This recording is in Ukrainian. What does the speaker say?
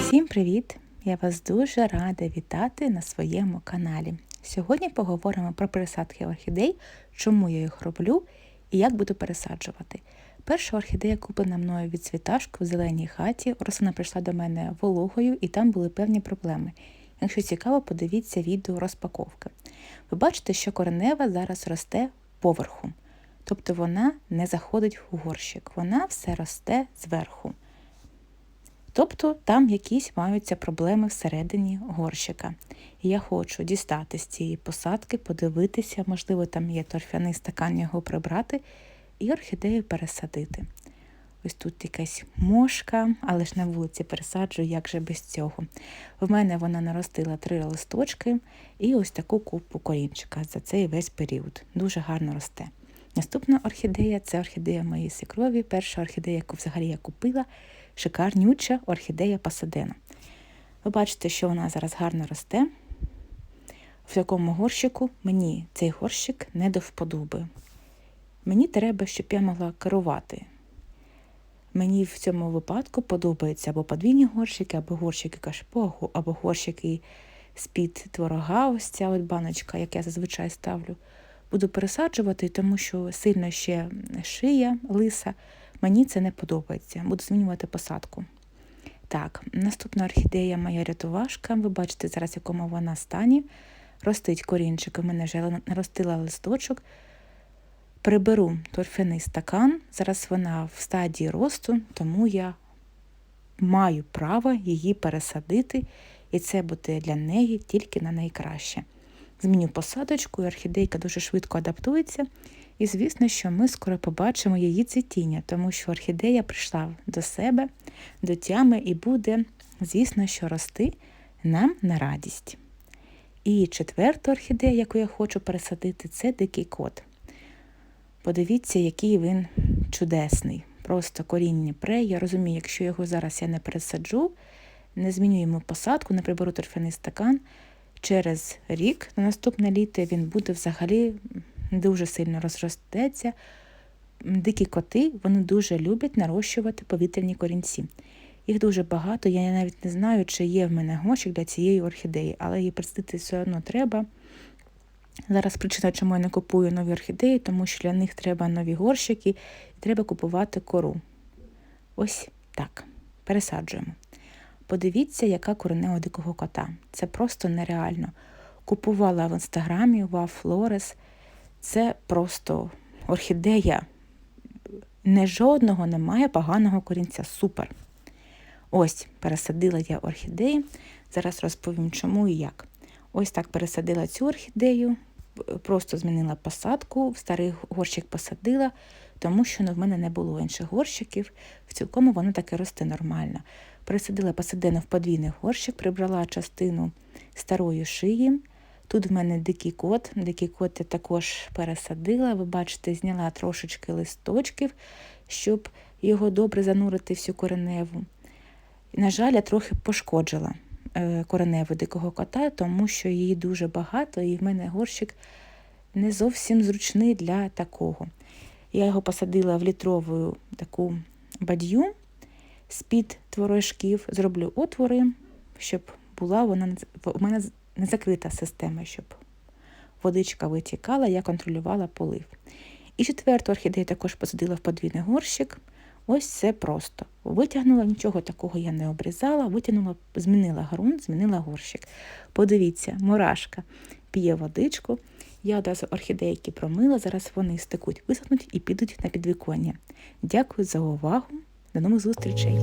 Всім привіт! Я вас дуже рада вітати на своєму каналі. Сьогодні поговоримо про пересадки орхідей, чому я їх роблю і як буду пересаджувати. Перша орхідея куплена мною від цвіташку в зеленій хаті. Рослина прийшла до мене вологою і там були певні проблеми. Якщо цікаво, подивіться відео розпаковки. Ви бачите, що коренева зараз росте поверху. Тобто вона не заходить в горщик, вона все росте зверху. Тобто там якісь маються проблеми всередині горщика. І я хочу дістати з цієї посадки, подивитися, можливо, там є торфяний стакан його прибрати і орхідею пересадити. Ось тут якась мошка, але ж на вулиці пересаджую, як же без цього. В мене вона наростила три листочки і ось таку купу корінчика за цей весь період. Дуже гарно росте. Наступна орхідея це орхідея моєї свікрові. Перша орхідея, яку взагалі я купила, шикарнюча орхідея Пасадена. Ви бачите, що вона зараз гарно росте. В такому горщику мені цей горщик не до вподоби. Мені треба, щоб я могла керувати. Мені в цьому випадку подобаються або подвійні горщики, або горщики кашпогу, або горщики з-під творога, ось ця от баночка, як я зазвичай ставлю. Буду пересаджувати, тому що сильно ще шия, лиса. Мені це не подобається. Буду змінювати посадку. Так, наступна орхідея моя рятувашка. Ви бачите зараз, в якому вона стані. Ростить корінчик, у мене вже наростила листочок. Приберу торфяний стакан. Зараз вона в стадії росту, тому я маю право її пересадити, і це буде для неї тільки на найкраще. Зміню посадочку, і орхідейка дуже швидко адаптується. І звісно, що ми скоро побачимо її цвітіння, тому що орхідея прийшла до себе, до тями і буде, звісно, що рости нам на радість. І четверта орхідея, яку я хочу пересадити, це дикий кот. Подивіться, який він чудесний. Просто коріння пре. Я розумію, якщо його зараз я не пересаджу, не зміню йому посадку, не приберу торфяний стакан. Через рік, на наступне літо, він буде взагалі дуже сильно розростеться. Дикі коти вони дуже люблять нарощувати повітряні корінці. Їх дуже багато, я навіть не знаю, чи є в мене горщик для цієї орхідеї, але її представити все одно треба. Зараз причина, чому я не купую нові орхідеї, тому що для них треба нові горщики і треба купувати кору. Ось так. Пересаджуємо. Подивіться, яка коренева дикого кота. Це просто нереально. Купувала в інстаграмі Wow Flores. Це просто орхідея. Не жодного немає поганого корінця. Супер. Ось, пересадила я орхідеї. Зараз розповім, чому і як. Ось так пересадила цю орхідею, просто змінила посадку, в старий горщик посадила, тому що ну, в мене не було інших горщиків, в цілкому воно таке росте нормально. Пересадила посадину в подвійний горщик, прибрала частину старої шиї. Тут в мене дикий кот. Дикий кот я також пересадила. Ви бачите, зняла трошечки листочків, щоб його добре занурити всю кореневу. На жаль, я трохи пошкоджила кореневу дикого кота, тому що її дуже багато, і в мене горщик не зовсім зручний для такого. Я його посадила в літрову таку бадью з-під творожків, зроблю отвори, щоб була вона у мене не закрита система, щоб водичка витікала, я контролювала полив. І четверту орхідею також посадила в подвійний горщик. Ось це просто. Витягнула, нічого такого я не обрізала, витягнула, змінила ґрунт, змінила горщик. Подивіться, мурашка п'є водичку. Я одразу орхідейки промила, зараз вони стекуть, висохнуть і підуть на підвіконня. Дякую за увагу. До нових зустрічей!